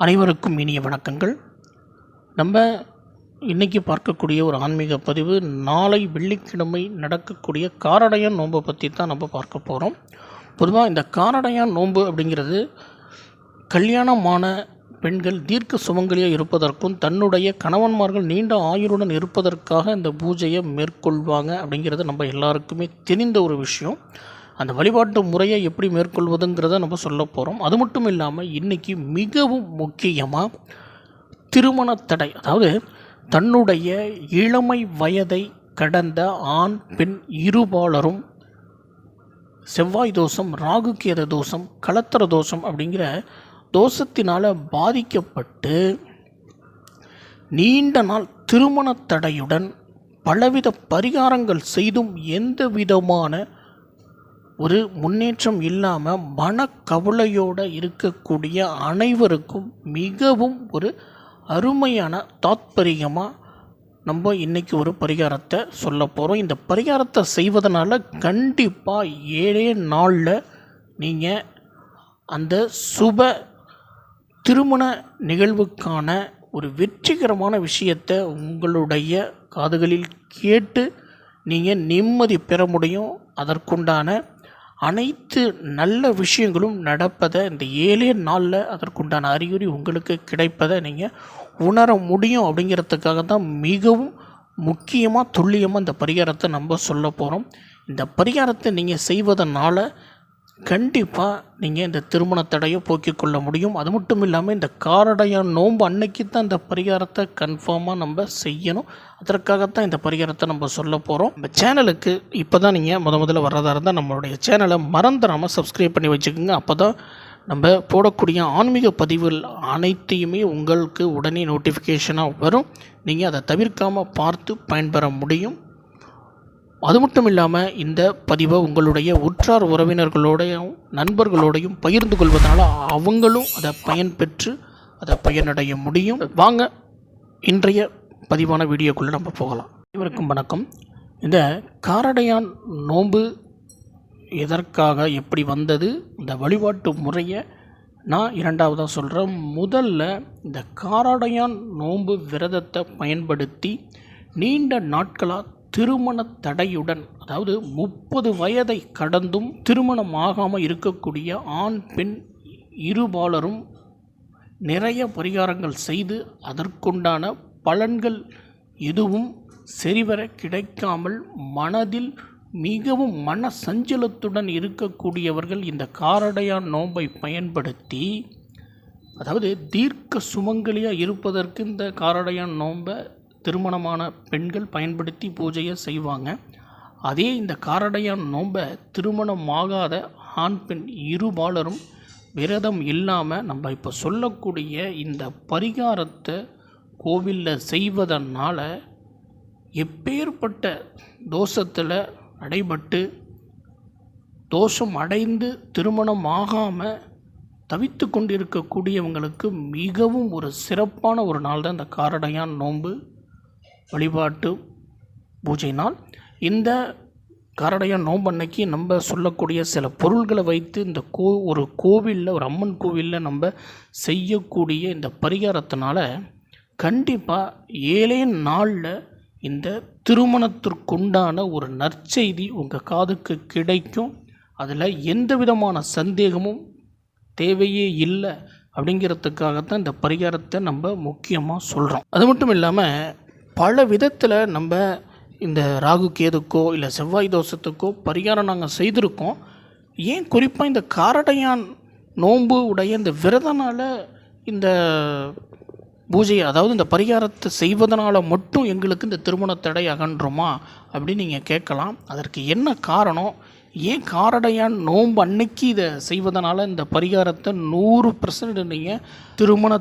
அனைவருக்கும் இனிய வணக்கங்கள். நம்ம இன்றைக்கி பார்க்கக்கூடிய ஒரு ஆன்மீக பதிவு நாளை வெள்ளிக்கிழமை நடக்கக்கூடிய காரடையான் நோன்பை பற்றி தான் நம்ம பார்க்க போகிறோம் பொதுவாக இந்த காரடையான் நோன்பு அப்படிங்கிறது கல்யாணமான பெண்கள் தீர்க்க சுமங்கலியாக இருப்பதற்கும் தன்னுடைய கணவன்மார்கள் நீண்ட ஆயுளுடன் இருப்பதற்காக இந்த பூஜையை மேற்கொள்வாங்க அப்படிங்கிறது நம்ம எல்லாருக்குமே தெரிந்த ஒரு விஷயம். அந்த வழிபாட்டு முறையை எப்படி மேற்கொள்வதுங்கிறத நம்ம சொல்ல போகிறோம் அது மட்டும் இல்லாமல் இன்றைக்கி மிகவும் முக்கியமாக திருமண தடை அதாவது தன்னுடைய இளமை வயதை கடந்த ஆண் பெண் இருபாலரும் செவ்வாய் தோஷம் ராகுகேத தோஷம் கலத்திர தோஷம் அப்படிங்கிற தோஷத்தினால் பாதிக்கப்பட்டு நீண்ட நாள் திருமண தடையுடன் பலவித பரிகாரங்கள் செய்தும் எந்த விதமான ஒரு முன்னேற்றம் இல்லாமல் மனக்கவலையோடு இருக்கக்கூடிய அனைவருக்கும் மிகவும் ஒரு அருமையான தாத்பரியமாக நம்ம இன்றைக்கி ஒரு பரிகாரத்தை சொல்ல போகிறோம் இந்த பரிகாரத்தை செய்வதனால கண்டிப்பாக ஏழே நாளில் நீங்கள் அந்த சுப திருமண நிகழ்வுக்கான ஒரு வெற்றிகரமான விஷயத்தை உங்களுடைய காதுகளில் கேட்டு நீங்கள் நிம்மதி பெற முடியும். அதற்குண்டான அனைத்து நல்ல விஷயங்களும் நடப்பதை இந்த ஏழே நாளில் அதற்குண்டான அறிகுறி உங்களுக்கு கிடைப்பதை நீங்கள் உணர முடியும் அப்படிங்கிறதுக்காக தான் மிகவும் முக்கியமாக துல்லியமாக இந்த பரிகாரத்தை நம்ம சொல்ல போகிறோம் இந்த பரிகாரத்தை நீங்கள் செய்வதனால கண்டிப்பாக நீங்கள் இந்த திருமண தடையை போக்கிக் கொள்ள முடியும். அது மட்டும் இல்லாமல் இந்த காரடையான் நோன்பு அன்னைக்கு தான் இந்த பரிகாரத்தை கன்ஃபார்மாக நம்ம செய்யணும். அதற்காகத்தான் இந்த பரிகாரத்தை நம்ம சொல்ல போகிறோம் நம்ம சேனலுக்கு இப்போ தான் நீங்கள் முத முதல்ல வர்றதா இருந்தால் நம்மளுடைய சேனலை மறந்துடாமல் சப்ஸ்கிரைப் பண்ணி வச்சுக்கோங்க. அப்போ தான் நம்ம போடக்கூடிய ஆன்மீக பதிவுகள் அனைத்தையுமே உங்களுக்கு உடனே நோட்டிஃபிகேஷனாக வரும். நீங்கள் அதை தவிர்க்காமல் பார்த்து பயன்பெற முடியும். அது மட்டும் இல்லாமல் இந்த பதிவை உங்களுடைய உற்றார் உறவினர்களோடையும் நண்பர்களோடையும் பகிர்ந்து கொள்வதனால அவங்களும் அதை பயன்பெற்று அதை பயனடைய முடியும். வாங்க இன்றைய பதிவான வீடியோக்குள்ளே நம்ம போகலாம். இவருக்கும் வணக்கம். இந்த காரடையான் நோன்பு எதற்காக எப்படி வந்தது? இந்த வழிபாட்டு முறையை நான் இரண்டாவதாக சொல்கிறேன் முதல்ல இந்த காரடையான் நோன்பு விரதத்தை பயன்படுத்தி நீண்ட நாட்களாக திருமண தடையுடன் அதாவது முப்பது வயதை கடந்தும் திருமணம் ஆகாமல் இருக்கக்கூடிய ஆண் பெண் இருபாலரும் நிறைய பரிகாரங்கள் செய்து அதற்குண்டான பலன்கள் எதுவும் சரிவர கிடைக்காமல் மனதில் மிகவும் மன சஞ்சலத்துடன் இருக்கக்கூடியவர்கள் இந்த காரடையான் நோன்பை பயன்படுத்தி அதாவது தீர்க்க சுமங்கலியாக இருப்பதற்கு இந்த காரடையான் நோன்பை திருமணமான பெண்கள் பயன்படுத்தி பூஜையை செய்வாங்க. அதே இந்த காரடையான் நோன்பை திருமணமாகாத ஆண் பெண் இருபாலரும் விரதம் இல்லாமல் நம்ம இப்போ சொல்லக்கூடிய இந்த பரிகாரத்தை கோவிலில் செய்வதனால் எப்பேற்பட்ட தோஷத்தில் அடைபட்டு தோஷம் அடைந்து திருமணம் ஆகாமல் தவித்து கொண்டிருக்கக்கூடியவங்களுக்கு மிகவும் ஒரு சிறப்பான ஒரு நாள் தான் இந்த காரடையான் நோன்பு. வழிபாட்டு பூஜை நாள் இந்த காரடையான் நோன்பு அன்னைக்கு நம்ம சொல்லக்கூடிய சில பொருள்களை வைத்து இந்த கோ ஒரு கோவிலில் ஒரு அம்மன் கோவிலில் நம்ம செய்யக்கூடிய இந்த பரிகாரத்தினால கண்டிப்பாக ஏழே நாளில் இந்த திருமணத்திற்குண்டான ஒரு நற்செய்தி உங்கள் காதுக்கு கிடைக்கும். அதில் எந்த விதமான சந்தேகமும் தேவையே இல்லை அப்படிங்கிறதுக்காகத்தான் இந்த பரிகாரத்தை நம்ம முக்கியமாக சொல்கிறோம் அது மட்டும் இல்லாமல் பல விதத்தில் நம்ம இந்த ராகு கேதுக்கோ இல்லை செவ்வாய் தோஷத்துக்கோ பரிகாரம் நாங்கள் செய்திருக்கோம். ஏன் குறிப்பாக இந்த காரடையான் நோன்பு உடைய இந்த விரதனால் இந்த பூஜையை அதாவது இந்த பரிகாரத்தை செய்வதனால் மட்டும் எங்களுக்கு இந்த திருமண தடை அகன்றுமா அப்படின்னு நீங்கள் கேட்கலாம். அதற்கு என்ன காரணம்? ஏன் காரடையான் நோன்பு அன்னைக்கு இதை செய்வதனால் இந்த பரிகாரத்தை நூறு பர்சன்ட் நீங்கள் திருமண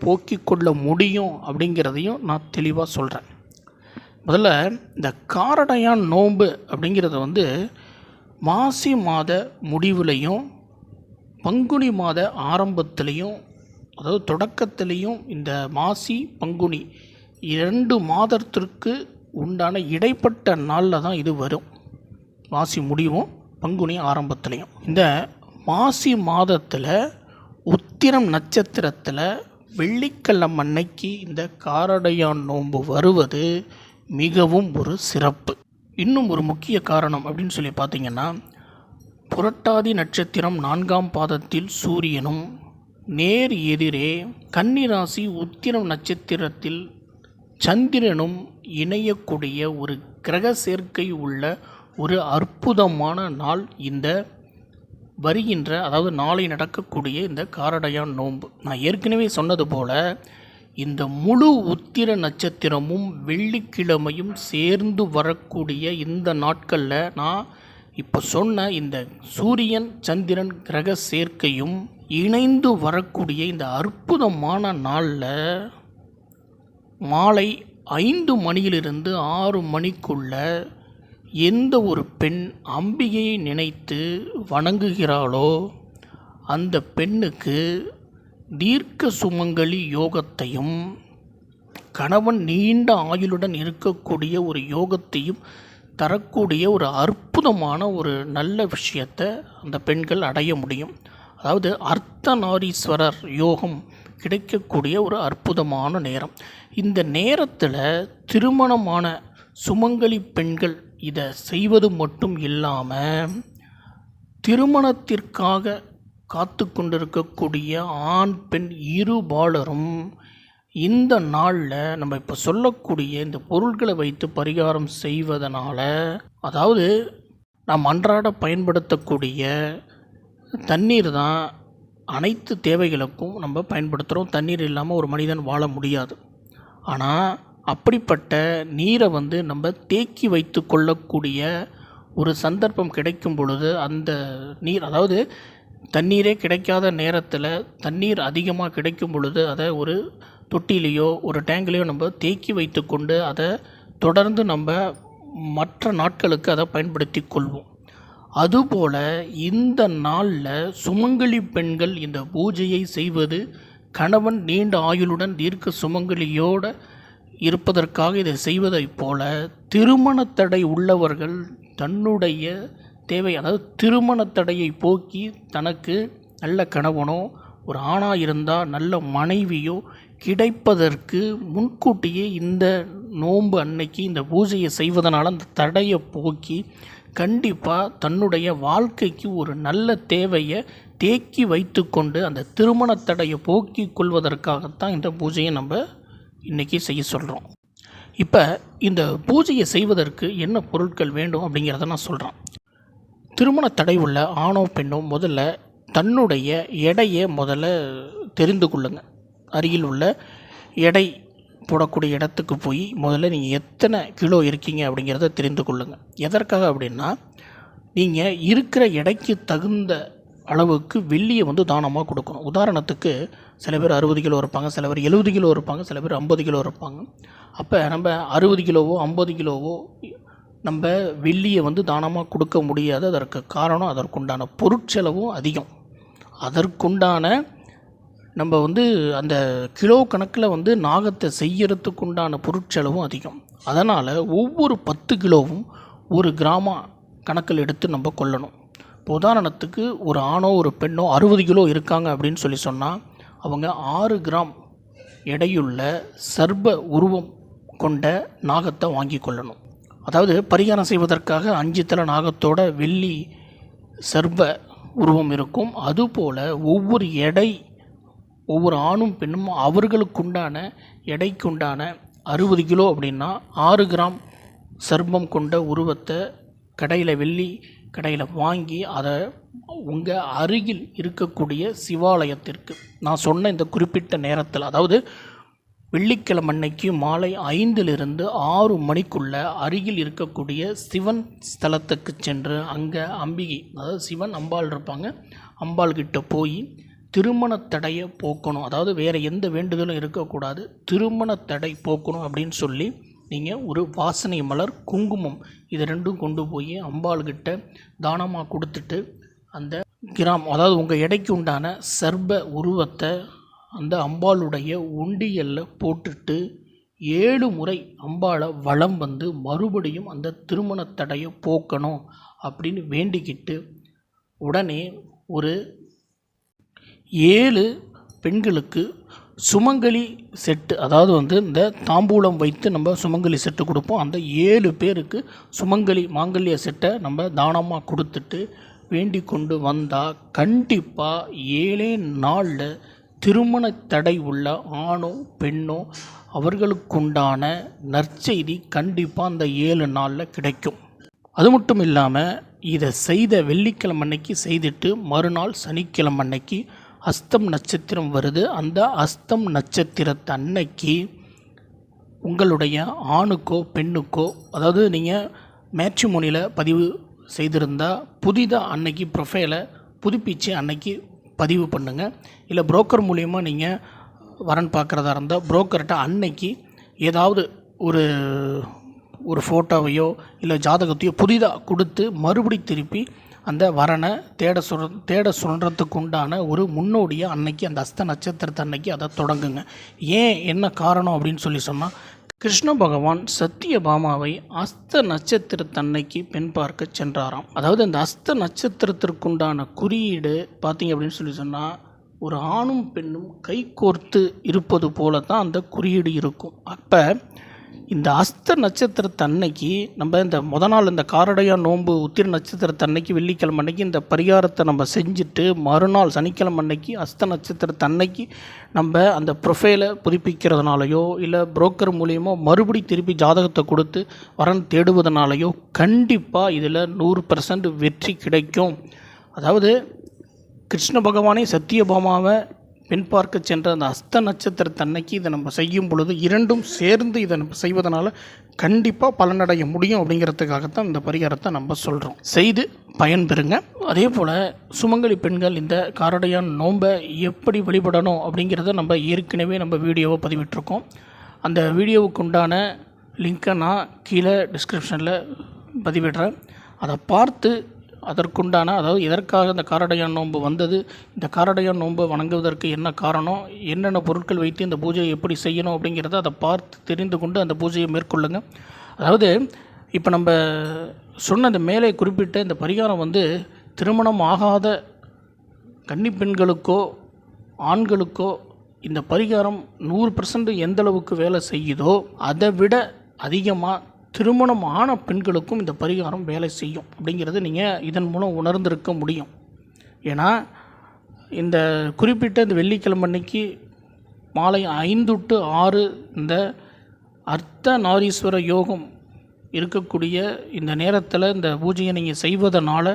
போக்கி கொள்ள முடியும் அப்படிங்கிறதையும் நான் தெளிவாக சொல்கிறேன் முதல்ல இந்த காரடையான் நோன்பு அப்படிங்கிறத வந்து மாசி மாத முடிவுலையும் பங்குனி மாத ஆரம்பத்துலேயும் அதாவது தொடக்கத்திலையும் இந்த மாசி பங்குனி இரண்டு மாதத்திற்கு உண்டான இடைப்பட்ட நாளில் தான் இது வரும். மாசி முடிவும் பங்குனி ஆரம்பத்துலேயும். இந்த மாசி மாதத்தில் உத்திரம் நட்சத்திரத்தில் வெள்ளிக்கிழமை அன்னைக்கு இந்த காரடையான் நோன்பு வருவது மிகவும் ஒரு சிறப்பு. இன்னும் ஒரு முக்கிய காரணம் அப்படின்னு சொல்லி பார்த்தீங்கன்னா புரட்டாதி நட்சத்திரம் நான்காம் பாதத்தில் சூரியனும் நேர் எதிரே கன்னிராசி உத்திரம் நட்சத்திரத்தில் சந்திரனும் இணையக்கூடிய ஒரு கிரக சேர்க்கை உள்ள ஒரு அற்புதமான நாள் இந்த வருகின்ற அதாவது நாளை நடக்கக்கூடிய இந்த காரடையான் நோன்பு. நான் ஏற்கனவே சொன்னது போல இந்த முழு உத்திர நட்சத்திரமும் வெள்ளிக்கிழமையும் சேர்ந்து வரக்கூடிய இந்த நாட்களில் நான் இப்போ சொன்ன இந்த சூரியன் சந்திரன் கிரக சேர்க்கையும் இணைந்து வரக்கூடிய இந்த அற்புதமான நாளில் மாலை ஐந்து மணியிலிருந்து ஆறு மணிக்குள்ள எந்த ஒரு பெண் அம்பிகையை நினைத்து வணங்குகிறாளோ அந்த பெண்ணுக்கு தீர்க்க சுமங்கலி யோகத்தையும் கணவன் நீண்ட ஆயுளுடன் இருக்கக்கூடிய ஒரு யோகத்தையும் தரக்கூடிய ஒரு அற்புதமான ஒரு நல்ல விஷயத்தை அந்த பெண்கள் அடைய முடியும். அதாவது அர்த்தநாரீஸ்வரர் யோகம் கிடைக்கக்கூடிய ஒரு அற்புதமான நேரம். இந்த நேரத்தில் திருமணமான சுமங்கலி பெண்கள் இதை செய்வது மட்டும் இல்லாமல் திருமணத்திற்காக காத்து கொண்டிருக்கக்கூடிய ஆண் பெண் இருபாலரும் இந்த நாளில் நம்ம இப்போ சொல்லக்கூடிய இந்த பொருட்களை வைத்து பரிகாரம் செய்வதனால் அதாவது நாம் அன்றாட பயன்படுத்தக்கூடிய தண்ணீர் தான் அனைத்து தேவைகளுக்கும் நம்ம பயன்படுத்துகிறோம் தண்ணீர் இல்லாமல் ஒரு மனிதன் வாழ முடியாது. ஆனால் அப்படிப்பட்ட நீரை வந்து நம்ம தேக்கி வைத்து கொள்ளக்கூடிய ஒரு சந்தர்ப்பம் கிடைக்கும் பொழுது அந்த நீர் அதாவது தண்ணீரே கிடைக்காத நேரத்தில் தண்ணீர் அதிகமாக கிடைக்கும் பொழுது அதை ஒரு தொட்டிலேயோ ஒரு டேங்க்லேயோ நம்ம தேக்கி வைத்து கொண்டு அதை தொடர்ந்து நம்ம மற்ற நாட்களுக்கு அதை பயன்படுத்தி கொள்வோம். அதுபோல் இந்த நாளில் சுமங்கலி பெண்கள் இந்த பூஜையை செய்வது கணவன் நீண்ட ஆயுளுடன் தீர்க்க சுமங்கலியோடு இருப்பதற்காக இதை செய்வதைப் போல திருமண தடை உள்ளவர்கள் தன்னுடைய தேவை அதாவது திருமண தடையை போக்கி தனக்கு நல்ல கணவனோ ஒரு ஆணாக இருந்தால் நல்ல மனைவியோ கிடைப்பதற்கு முன்கூட்டியே இந்த நோன்பு அன்னைக்கு இந்த பூஜையை செய்வதனால் அந்த தடையை போக்கி கண்டிப்பாக தன்னுடைய வாழ்க்கைக்கு ஒரு நல்ல தேவையை தேக்கி வைத்துக்கொண்டு அந்த திருமண தடையை போக்கி கொள்வதற்காகத்தான் இந்த பூஜையை நம்ம இன்றைக்கி செய்ய சொல்கிறோம் இப்போ இந்த பூஜையை செய்வதற்கு என்ன பொருட்கள் வேண்டும் அப்படிங்கிறத நான் சொல்கிறேன் திருமண தடை உள்ள ஆணோ பெண்ணோ முதல்ல தன்னுடைய எடையை முதல்ல தெரிந்து கொள்ளுங்கள் அருகில் உள்ள எடை போடக்கூடிய இடத்துக்கு போய் முதல்ல நீங்கள் எத்தனை கிலோ இருக்கீங்க அப்படிங்கிறத தெரிந்து கொள்ளுங்கள் எதற்காக அப்படின்னா நீங்கள் இருக்கிற எடைக்கு தகுந்த அளவுக்கு வெள்ளியை வந்து தானமாக கொடுக்கணும் உதாரணத்துக்கு சில பேர் அறுபது கிலோ இருப்பாங்க சில பேர் எழுபது கிலோ இருப்பாங்க சில பேர் ஐம்பது கிலோ இருப்பாங்க. அப்போ நம்ம அறுபது கிலோவோ ஐம்பது கிலோவோ நம்ம வெள்ளியை வந்து தானமாக கொடுக்க முடியாது. அதற்கு காரணம் அதற்குண்டான பொருட்செலவும் அதிகம். அதற்குண்டான நம்ம வந்து அந்த கிலோ கணக்கில் வந்து நாகத்தை செய்யறதுக்குண்டான பொருட்செலவும் அதிகம். அதனால் ஒவ்வொரு பத்து கிலோவும் ஒரு கிராம கணக்கில் எடுத்து நம்ம கொள்ளணும். இப்போ உதாரணத்துக்கு ஒரு ஆணோ ஒரு பெண்ணோ அறுபது கிலோ இருக்காங்க அப்படின்னு சொல்லி சொன்னால் அவங்க ஆறு கிராம் எடையுள்ள சர்ப உருவம் கொண்ட நாகத்தை வாங்கி கொள்ளணும். அதாவது பரிகாரம் செய்வதற்காக அஞ்சு தலை நாகத்தோட வெள்ளி சர்ப உருவம் இருக்கும். அதுபோல் ஒவ்வொரு எடை ஒவ்வொரு ஆணும் பெண்ணும் அவர்களுக்குண்டான எடைக்குண்டான அறுபது கிலோ அப்படின்னா ஆறு கிராம் சர்பம் கொண்ட உருவத்தை கடையில் வெள்ளி கடையில் வாங்கி அதை உங்கள் அருகில் இருக்கக்கூடிய சிவாலயத்திற்கு நான் சொன்ன இந்த குறிப்பிட்ட நேரத்தில் அதாவது வெள்ளிக்கிழமை அன்னைக்கு மாலை ஐந்திலிருந்து ஆறு மணிக்குள்ள அருகில் இருக்கக்கூடிய சிவன் ஸ்தலத்துக்கு சென்று அங்கே அம்பிகை அதாவது சிவன் அம்பாள் இருப்பாங்க அம்பாள் கிட்ட போய் திருமண தடையை போக்கணும். அதாவது வேறு எந்த வேண்டுதலும் இருக்கக்கூடாது. திருமண தடை போக்கணும் அப்படின்னு சொல்லி நீங்கள் ஒரு வாசனை மலர் குங்குமம் இது ரெண்டும் கொண்டு போய் அம்பாள்கிட்ட தானமாக கொடுத்துட்டு அந்த கிராம் அதாவது உங்கள் எடைக்கு உண்டான சர்ப உருவத்தை அந்த அம்பாளுடைய ஒண்டியலில் போட்டுட்டு ஏழு முறை அம்பாளை வளம் வந்து மறுபடியும் அந்த திருமண தடையை போக்கணும் அப்படின்னு வேண்டிக்கிட்டு உடனே ஒரு ஏழு பெண்களுக்கு சுமங்கலி செட்டு அதாவது வந்து இந்த தாம்பூலம் வைத்து நம்ம சுமங்கலி செட்டு கொடுப்போம். அந்த ஏழு பேருக்கு சுமங்கலி மாங்கல்ய செட்டை நம்ம தானமாக கொடுத்துட்டு வேண்டி கொண்டு வந்தால் கண்டிப்பாக ஏழே நாளில் திருமண தடை உள்ள ஆணோ பெண்ணோ அவர்களுக்குண்டான நற்செய்தி கண்டிப்பாக அந்த ஏழு நாளில் கிடைக்கும். அது மட்டும் இல்லாமல் இதை செய்த வெள்ளிக்கிழமை அன்னைக்கு செய்துட்டு மறுநாள் சனிக்கிழமை அன்னைக்கு அஸ்தம் நட்சத்திரம் வருது. அந்த அஸ்தம் நட்சத்திரத்து அன்னைக்கு உங்களுடைய ஆணுக்கோ பெண்ணுக்கோ அதாவது நீங்கள் மேட்ரிமோனியில் பதிவு செய்திருந்தால் புதிதாக அன்னைக்கு ப்ரொஃபைலை புதுப்பிச்சு அன்னைக்கு பதிவு பண்ணுங்கள் இல்லை புரோக்கர் மூலியமாக நீங்கள் வரன் பார்க்குறதா இருந்தால் புரோக்கர்கிட்ட அன்னைக்கு ஏதாவது ஒரு ஒரு ஃபோட்டோவையோ இல்லை ஜாதகத்தையோ புதிதாக கொடுத்து மறுபடி திருப்பி அந்த வரனை தேட சுர தேட சொல்கிறதுக்கு உண்டான ஒரு முன்னோடியாக அன்னைக்கு அந்த அஸ்த நட்சத்திரத்தை அன்னைக்கு அதை தொடங்குங்க. ஏன் என்ன காரணம் அப்படின்னு சொல்லி சொன்னால் கிருஷ்ண பகவான் சத்தியபாமாவை அஸ்த நட்சத்திரத்தன்னைக்கு பெண் பார்க்க சென்றாராம். அதாவது அந்த அஸ்த நட்சத்திரத்திற்குண்டான குறியீடு பார்த்தீங்க அப்படின்னு சொல்லி சொன்னால் ஒரு ஆணும் பெண்ணும் கைகோர்த்து இருப்பது போல தான் அந்த குறியீடு இருக்கும். அப்போ இந்த அஸ்த நட்சத்திரத்தன்னைக்கு நம்ம இந்த முத நாள் இந்த காரடையா நோன்பு உத்திர நட்சத்திரத்தன்னைக்கு வெள்ளிக்கிழமை அன்னைக்கு இந்த பரிகாரத்தை நம்ம செஞ்சுட்டு மறுநாள் சனிக்கிழமை அன்னைக்கு அஸ்த நட்சத்திரத்தன்னைக்கு நம்ம அந்த ப்ரொஃபைலை புதுப்பிக்கிறதுனாலையோ இல்லை புரோக்கர் மூலியமோ மறுபடி திருப்பி ஜாதகத்தை கொடுத்து வரன் தேடுவதனாலையோ கண்டிப்பாக இதில் நூறு பர்சன்ட் வெற்றி கிடைக்கும். அதாவது கிருஷ்ண பகவானே சத்தியபாமாவை பெண் பார்க்க சென்ற அந்த அஸ்த நட்சத்திரத்தன்னைக்கு இதை நம்ம செய்யும் பொழுது இரண்டும் சேர்ந்து இதை நம்ம செய்வதனால கண்டிப்பாக பலனடைய முடியும் அப்படிங்கிறதுக்காகத்தான் இந்த பரிகாரத்தை நம்ம சொல்கிறோம் செய்து பயன்பெறுங்க அதே போல் சுமங்கலி பெண்கள் இந்த காரடையான் நோன்பை எப்படி வழிபடணும் அப்படிங்கிறத நம்ம ஏற்கனவே நம்ம வீடியோவை பதிவிட்டிருக்கோம். அந்த வீடியோவுக்கு உண்டான லிங்க்கை நான் கீழே டிஸ்கிரிப்ஷனில் பதிவிடுறேன். அதை பார்த்து அதற்குண்டான அதாவது எதற்காக இந்த காரடையான் நோன்பு வந்தது இந்த காரடையான் நோன்பு வணங்குவதற்கு என்ன காரணம் என்னென்ன பொருட்கள் வைத்து இந்த பூஜையை எப்படி செய்யணும் அப்படிங்கிறத அதை பார்த்து தெரிந்து கொண்டு அந்த பூஜையை மேற்கொள்ளுங்கள் அதாவது இப்போ நம்ம சொன்ன அந்த மேலே குறிப்பிட்ட இந்த பரிகாரம் வந்து திருமணம் ஆகாத கன்னி பெண்களுக்கோ ஆண்களுக்கோ இந்த பரிகாரம் நூறு பர்சன்ட் எந்தளவுக்கு வேலை செய்யுதோ அதை விட அதிகமாக திருமணம் ஆன பெண்களுக்கும் இந்த பரிகாரம் வேலை செய்யும் அப்படிங்கிறது நீங்கள் இதன் மூலம் உணர்ந்திருக்க முடியும். ஏன்னா இந்த குறிப்பிட்ட இந்த வெள்ளிக்கிழமை அன்னைக்கு மாலை ஐந்து டு ஆறு இந்த அர்த்த நாரீஸ்வர யோகம் இருக்கக்கூடிய இந்த நேரத்தில் இந்த பூஜையை நீங்கள் செய்வதனால்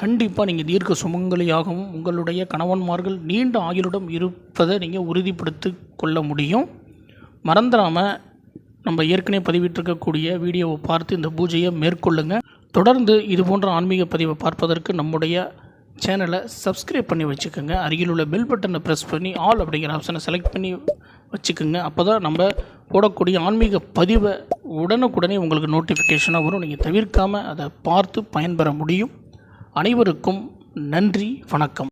கண்டிப்பாக நீங்கள் தீர்க்க சுமங்கலியாகவும் உங்களுடைய கணவன்மார்கள் நீண்ட ஆயுளுடன் இருப்பதை நீங்கள் உறுதிப்படுத்தி கொள்ள முடியும். மறந்துடாமல் நம்ம ஏற்கனவே பதிவிட்டிருக்கக்கூடிய வீடியோவை பார்த்து இந்த பூஜையை மேற்கொள்ளுங்கள் தொடர்ந்து இது போன்ற ஆன்மீக பதிவை பார்ப்பதற்கு நம்முடைய சேனலை சப்ஸ்கிரைப் பண்ணி வச்சுக்கோங்க. அருகில் உள்ள பெல் பட்டனை ப்ரெஸ் பண்ணி ஆல் அப்படிங்கிற ஆப்ஷனை செலக்ட் பண்ணி வச்சுக்கோங்க. அப்போ தான் நம்ம போடக்கூடிய ஆன்மீக பதிவை உடனுக்குடனே உங்களுக்கு நோட்டிஃபிகேஷனாக வரும். நீங்கள் தவிர்க்காமல் அதை பார்த்து பயன்பெற முடியும். அனைவருக்கும் நன்றி வணக்கம்.